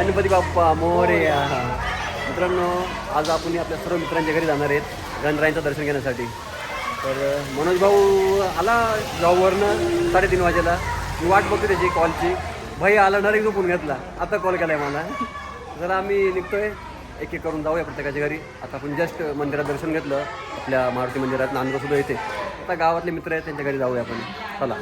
गणपती बाप्पा मोरया मित्रांनो आज आपण आपल्या सर्व मित्रांच्या घरी जाणार आहेत गणरायांचं दर्शन घेण्यासाठी. तर मनोज भाऊ आला जॉबवरनं साडेतीन वाजेला. मी वाट बघतो त्याची कॉलची. भाई आला डायरेक्ट झोपून घेतला. आता कॉल केला आहे मला. जरा आम्ही निघतोय. एक एक करून जाऊया प्रत्येकाच्या घरी. आता आपण जस्ट मंदिरात दर्शन घेतलं. आपल्या मारुती मंदिरात नांदगाव सुद्धा येते. आता गावातले मित्र आहेत त्यांच्या घरी जाऊया आपण. चला.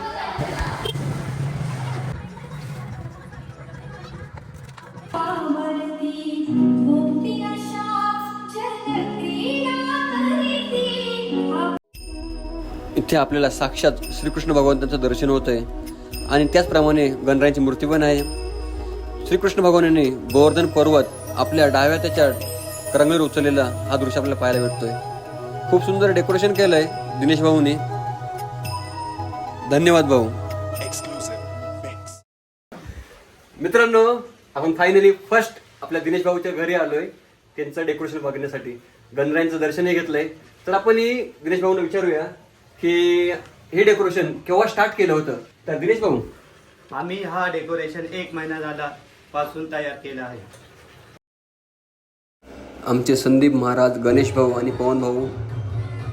इथे आपल्याला साक्षात श्रीकृष्ण भगवंताचं दर्शन होत आहे आणि त्याचप्रमाणे गणरायांची मूर्ती पण आहे. श्रीकृष्ण भगवानाने गोवर्धन पर्वत आपल्या डाव्या त्याच्या करंगलीवर उचललेला हा दृश्य आपल्याला पाहायला भेटतोय. खूप सुंदर डेकोरेशन केलंय दिनेश भाऊने. धन्यवाद भाऊ. मित्रांनो आपण फायनली फर्स्ट आपल्या दिनेश भाऊच्या घरी आलोय. त्यांचं डेकोरेशन बघण्यासाठी. गणरायांचं दर्शनही घेतलंय. तर आपण ही दिनेश भाऊने विचारूया की हे डेकोरेशन केव्हा स्टार्ट केलं होतं? तर दिनेश भाऊ. आम्ही हा डेकोरेशन एक महिना झाला पासून तयार केला आहे. आमचे संदीप महाराज गणेश भाऊ आणि पवन भाऊ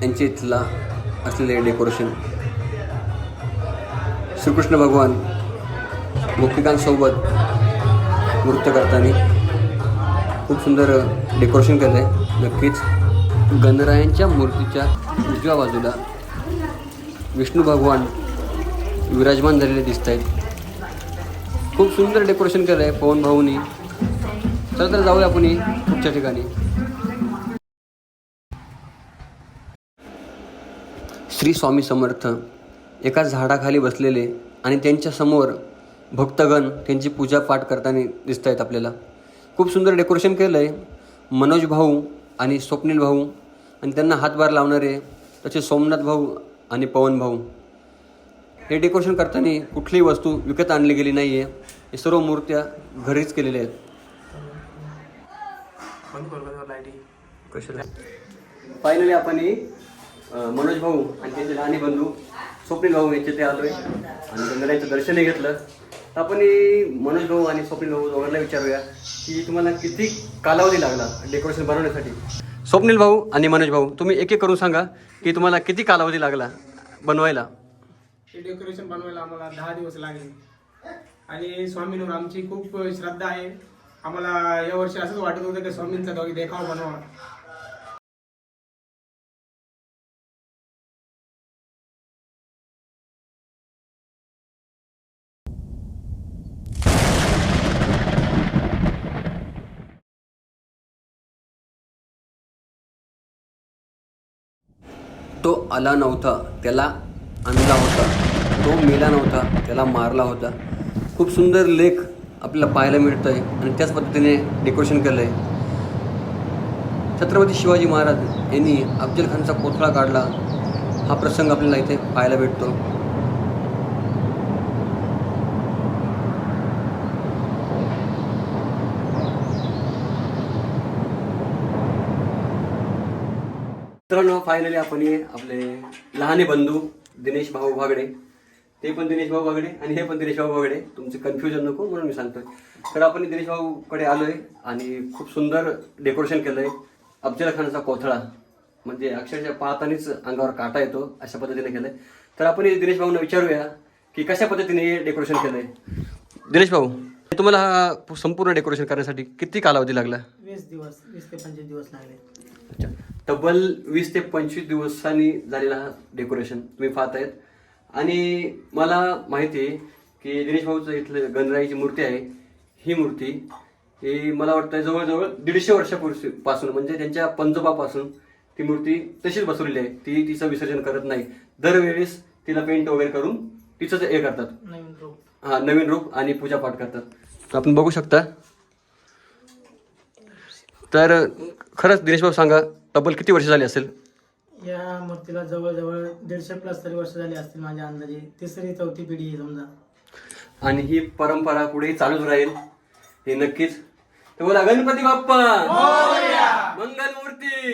यांचे इथला असलेले डेकोरेशन. श्रीकृष्ण भगवान गोपिकांसोबत नृत्य करताना खूप सुंदर डेकोरेशन केलं आहे नक्कीच गणरायांच्या मूर्तीच्या उजव्या बाजूला विष्णू भगवान विराजमान झालेले दिसत आहेत. खूप सुंदर डेकोरेशन केलं आहे पवन भाऊनी. चला तर जाऊया आपण पुढच्या ठिकाणी. श्री स्वामी समर्थ एका झाडाखाली बसलेले आणि त्यांच्यासमोर भक्तगण त्यांची पूजा पाठ करताना दिसत आहेत आपल्याला. खूप सुंदर डेकोरेशन केलं आहे मनोज भाऊ आणि स्वप्नील भाऊ आणि त्यांना हातभार लावणारे तसे सोमनाथ भाऊ आणि पवन भाऊ. हे डेकोरेशन करताना कुठलीही वस्तू विकत आणली गेली नाही आहे हे सर्व मूर्त्या घरीच केलेल्या आहेत. फायनली आपण मनोज भाऊ आणि त्यांचे लहानी बंधू स्वप्नील भाऊ यांचे ते आलोय. आणि गंगारायांचं दर्शनही घेतलं. तर आपण मनोज भाऊ आणि स्वप्नील भाऊ दोघांना विचारूया की तुम्हाला किती कालावधी लागला डेकोरेशन बनवण्यासाठी? स्वप्नील भाऊ आणि मनोज भाऊ तुम्ही एक एक करून सांगा की तुम्हाला किती कालावधी लागला बनवायला? हे डेकोरेशन बनवायला आम्हाला दहा दिवस लागले. आणि स्वामींवर आमची खूप श्रद्धा आहे. आम्हाला या वर्षी असंच वाटत होतं की स्वामींचा दोघी देखाव बनवा. तो आला नव्हता त्याला आणला होता. तो मेला नव्हता त्याला मारला होता. खूप सुंदर लेख आपल्याला पाहायला मिळतं आहे आणि त्याच पद्धतीने डेकोरेशन केलं आहे छत्रपती शिवाजी महाराज यांनी अफजल खानचा कोथळा काढला. हा प्रसंग आपल्याला इथे पाहायला भेटतो. मित्रांनो फायनली आपण हे आपले लहाने बंधू दिनेश भाऊ भागडे ते पण दिनेश भाऊ भागडे आणि हे पण दिनेश भाऊ भागडे तुमचे कन्फ्युजन नको म्हणून मी सांगतोय. तर आपण दिनेश भाऊकडे आलोय आणि खूप सुंदर डेकोरेशन केलंय. अफजल खानचा कोथळा म्हणजे अक्षरशः पाहतानीच अंगावर काटा येतो अशा पद्धतीने केलंय. तर आपण दिनेश भाऊंना विचारूया की कशा पद्धतीने हे डेकोरेशन केलंय? दिनेश भाऊ तुम्हाला हा संपूर्ण डेकोरेशन करण्यासाठी किती कालावधी लागला? वीस दिवस वीस ते पंचवीस दिवस लागले. अच्छा. तब्बल वीस ते पंचवीस दिवसांनी झालेला हा डेकोरेशन तुम्ही पाहतायत. आणि मला माहिती आहे की दिनेश भाऊचं इथलं गणराईची मूर्ती आहे ही मूर्ती ही मला वाटतं जवळजवळ दीडशे वर्षापूर्वी पासून म्हणजे त्यांच्या पंजोबापासून ती मूर्ती तशीच बसवलेली आहे. ती तिचं विसर्जन करत नाही दरवेळेस तिला पेंट वगैरे करून तिचं हे करतात. नवीन रूप. हा नवीन रूप आणि पूजा पाठ करतात. तर आपण बघू शकता. तर खरंच दिनेश भाऊ सांगा तब्बल किती वर्ष झाली असेल? या मूर्तीला जवळजवळ दीडशे प्लस तरी वर्ष झाली असतील माझ्या अंदाजे. तिसरी चौथी पिढी आहे समजा. आणि ही परंपरा पुढे चालूच राहील हे नक्कीच. तर बोला गणपती बाप्पा! मंगल मूर्ती!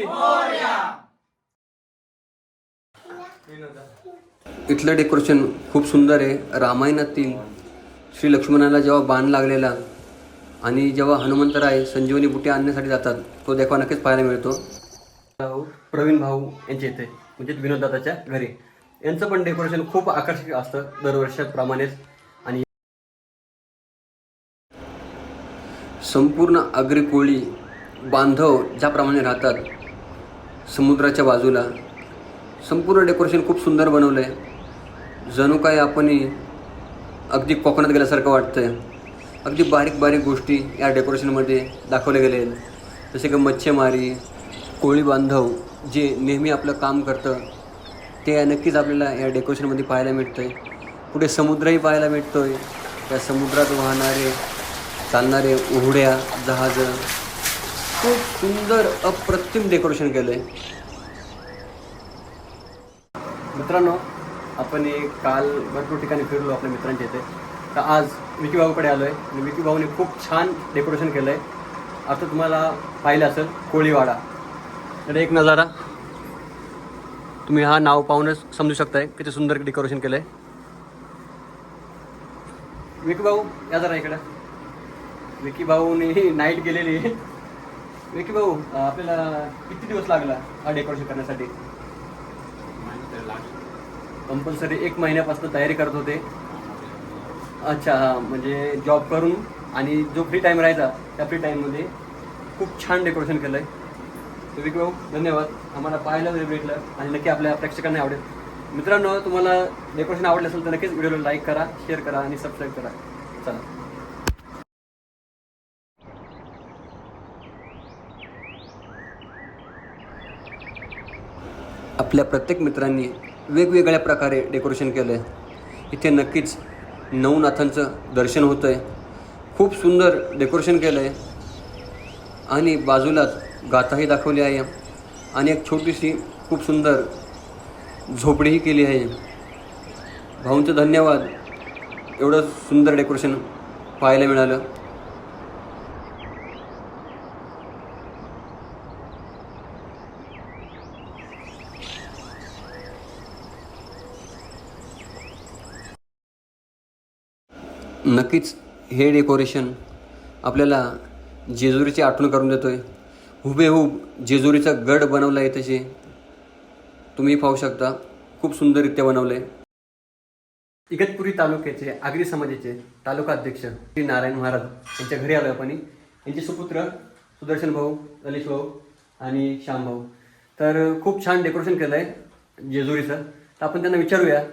इथलं डेकोरेशन खूप सुंदर आहे. रामायणातील श्री लक्ष्मणाला जेव्हा बाण लागलेला आणि जेव्हा हनुमंतराय संजीवनी बुटी आणण्यासाठी जातात तो देखावा नक्कीच पाहायला मिळतो. भाऊ प्रवीण भाऊ यांच्या इथे म्हणजे विनोददादाच्या घरी. यांचं पण डेकोरेशन खूप आकर्षक असतं दरवर्षाप्रमाणेच. आणि संपूर्ण आगरी कोळी बांधव ज्याप्रमाणे राहतात समुद्राच्या बाजूला संपूर्ण डेकोरेशन खूप सुंदर बनवलं आहे जणू काय आपण अगदी कोकणात गेल्यासारखं वाटतंय. अगदी बारीक बारीक गोष्टी या डेकोरेशनमध्ये दाखवले गेले आहेत. जसे की मच्छीमारी कोळी बांधव जे नेहमी आपलं काम करतं ते नक्कीच आपल्याला या डेकोरेशनमध्ये पाहायला मिळतं आहे पुढे समुद्रही पाहायला मिळतो आहे त्या समुद्रात वाहणारे चालणारे उघड्या जहाजं. खूप सुंदर अप्रतिम डेकोरेशन केलं आहे मित्रांनो आपण काल भरपूर ठिकाणी फिरलो आपल्या मित्रांच्या इथे. तर आज विकी भाऊकडे आलो आहे आणि विकी भाऊने खूप छान डेकोरेशन केलं आहे आता तुम्हाला पाहिलं असेल कोळीवाडा. तर एक नजारा. तुम्ही हा नाव पाहूनच समजू शकताय किती सुंदर डेकोरेशन केलं आहे विकी भाऊ या जरा इकडं. विकी भाऊने नाईट गेलेली. आहे विकी भाऊ आपल्याला किती दिवस लागला हा डेकोरेशन करण्यासाठी? कंपल्सरी एक महिन्यापासून तयारी करत होते. अच्छा हां म्हणजे जॉब करून आणि जो फ्री टाईम राहायचा त्या फ्री टाईममध्ये खूप छान डेकोरेशन केलं आहे तर धन्यवाद. आम्हाला पाहायला जरी भेटलं आणि नक्की आपल्या प्रेक्षकांना आवडेल. मित्रांनो तुम्हाला डेकोरेशन आवडलं असेल तर नक्कीच व्हिडिओला लाईक करा शेअर करा आणि सबस्क्राईब करा. चला. आपल्या प्रत्येक मित्रांनी वेगवेगळ्या प्रकारे डेकोरेशन केलं आहे इथे नक्कीच नवनाथांचं दर्शन होतं आहे खूप सुंदर डेकोरेशन केलं आहे आणि बाजूलाच गाथाही दाखवली आहे. आणि एक छोटीशी खूप सुंदर झोपडीही केली आहे. भाऊंचं धन्यवाद. एवढं सुंदर डेकोरेशन पाहायला मिळालं. नक्कीच हे डेकोरेशन आपल्याला जेजुरीची आठवण करून देतो आहे हुबेहूब जेजुरीचा गड बनवला आहे तसे तुम्ही पाहू शकता खूप सुंदररित्या बनवलं आहे इगतपुरी तालुक्याचे आगरी समाजाचे तालुका अध्यक्ष श्री नारायण महाराज यांच्या घरी आलो आपण. यांचे सुपुत्र सुदर्शन भाऊ ललिश भाऊ आणि श्याम भाऊ. तर खूप छान डेकोरेशन केलं आहे जेजुरीचं. तर आपण त्यांना विचारूया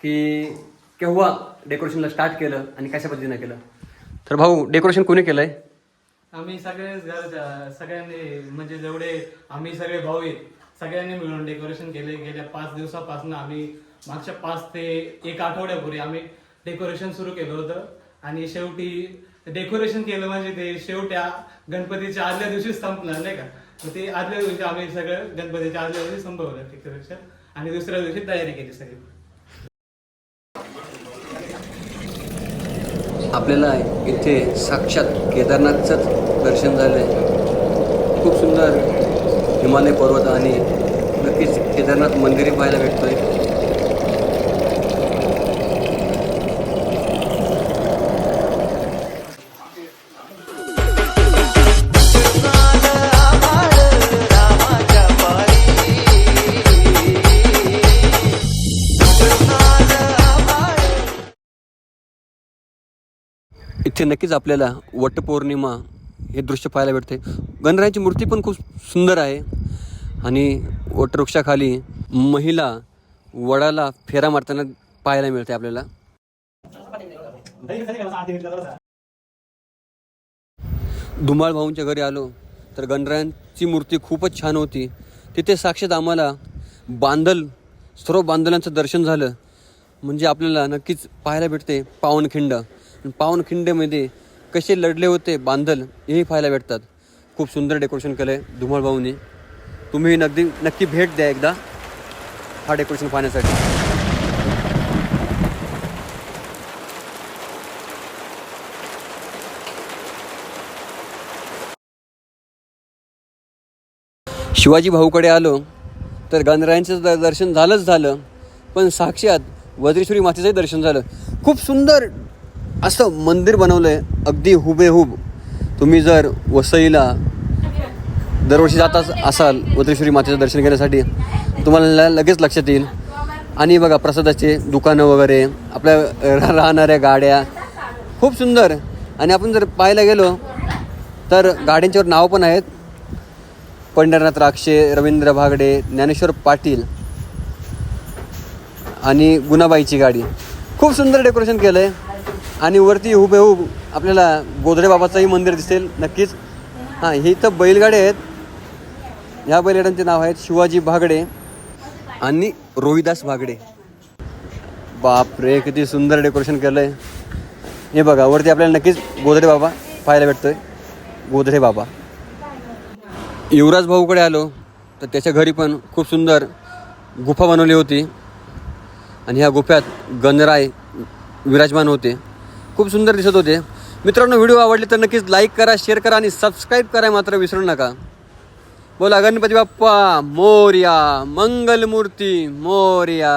की केव्हा डेकोरेशनला स्टार्ट केलं आणि कशा पद्धतीनं केलं? तर भाऊ डेकोरेशन कोणी केलं आहे आम्ही सगळेच घर सगळ्यांनी म्हणजे जेवढे आम्ही सगळे भाऊ आहेत सगळ्यांनी मिळून डेकोरेशन केले. गेल्या पाच दिवसापासून आम्ही मागच्या पाच ते एक आठवड्यापूर्वी आम्ही डेकोरेशन सुरू केलं होतं. आणि शेवटी डेकोरेशन केलं म्हणजे ते शेवट्या गणपतीच्या आदल्या दिवशी संपणार नाही का? ते आदल्या दिवशी आम्ही सगळं गणपतीच्या आदल्या दिवशी संपवलं डेकोरेशन आणि दुसऱ्या दिवशी तयारी केली सगळी. आपल्याला इथे साक्षात केदारनाथचंच दर्शन झाले. खूप सुंदर हिमालय पर्वत आणि नक्कीच केदारनाथ मंदिरही पाहायला भेटतोय. इथे नक्कीच आपल्याला वटपौर्णिमा हे दृश्य पाहायला भेटते गणरायाची मूर्ती पण खूप सुंदर आहे. आणि वटवृक्षाखाली महिला वडाला फेरा मारताना पाहायला मिळते आपल्याला. धुमाळ भाऊंच्या घरी आलो तर गणरायांची मूर्ती खूपच छान होती. तिथे साक्षात आम्हाला बांधल सर्व बांधलांचं दर्शन झालं. म्हणजे आपल्याला नक्कीच पाहायला भेटते पावनखिंड. पावनखिंडेमध्ये पावनखिंडमध्ये कसे लढले होते बांधल हेही पाहायला भेटतात. खूप सुंदर डेकोरेशन केलं आहे धुमाळ तुम्ही नगदी नक्की भेट द्या एकदा हा डेकोरेशन पाहण्यासाठी. शिवाजी भाऊकडे आलो तर गणरायांचं दर्शन झालंच झालं पण साक्षात वज्रेश्वरी मातेचंही दर्शन झालं. खूप सुंदर असं मंदिर बनवलं आहे अगदी हुबेहूब. तुम्ही जर वसईला दरवर्षी जात असाल वत्रेश्वरी मातेचं दर्शन घेण्यासाठी तुम्हाला लगेच लक्षात येईल. आणि बघा प्रसादाचे दुकानं वगैरे आपल्या राहणाऱ्या गाड्या खूप सुंदर. आणि आपण जर पाहायला गेलो तर गाड्यांच्यावर नावं पण आहेत. पंढरनाथ राक्षे रवींद्र भागडे ज्ञानेश्वर पाटील आणि गुणाबाईची गाडी. खूप सुंदर डेकोरेशन केलं आहे आणि वरती हुबेहूब आपल्याला गोदडे बाबाचंही मंदिर दिसेल नक्कीच. हां हे तर बैलगाड्या आहेत. ह्या बैलगाड्यांचे नाव आहेत शिवाजी भागडे आणि रोहिदास भागडे. बापरे किती सुंदर डेकोरेशन केलं आहे हे बघा वरती आपल्याला नक्कीच गोदडे बाबा पाहायला भेटतोय. गोदडे बाबा युवराज भाऊकडे आलो तर त्याच्या घरी पण खूप सुंदर गुफा बनवली होती. आणि ह्या गुफ्यात गणराय विराजमान होते. खूप सुंदर दिसत होते. मित्रांनो व्हिडिओ आवडले तर नक्कीच लाईक करा शेअर करा आणि सबस्क्राईब करा मात्र विसरू नका. बोला गणपती बाप्पा मोर्या मंगलमूर्ती मोर्या.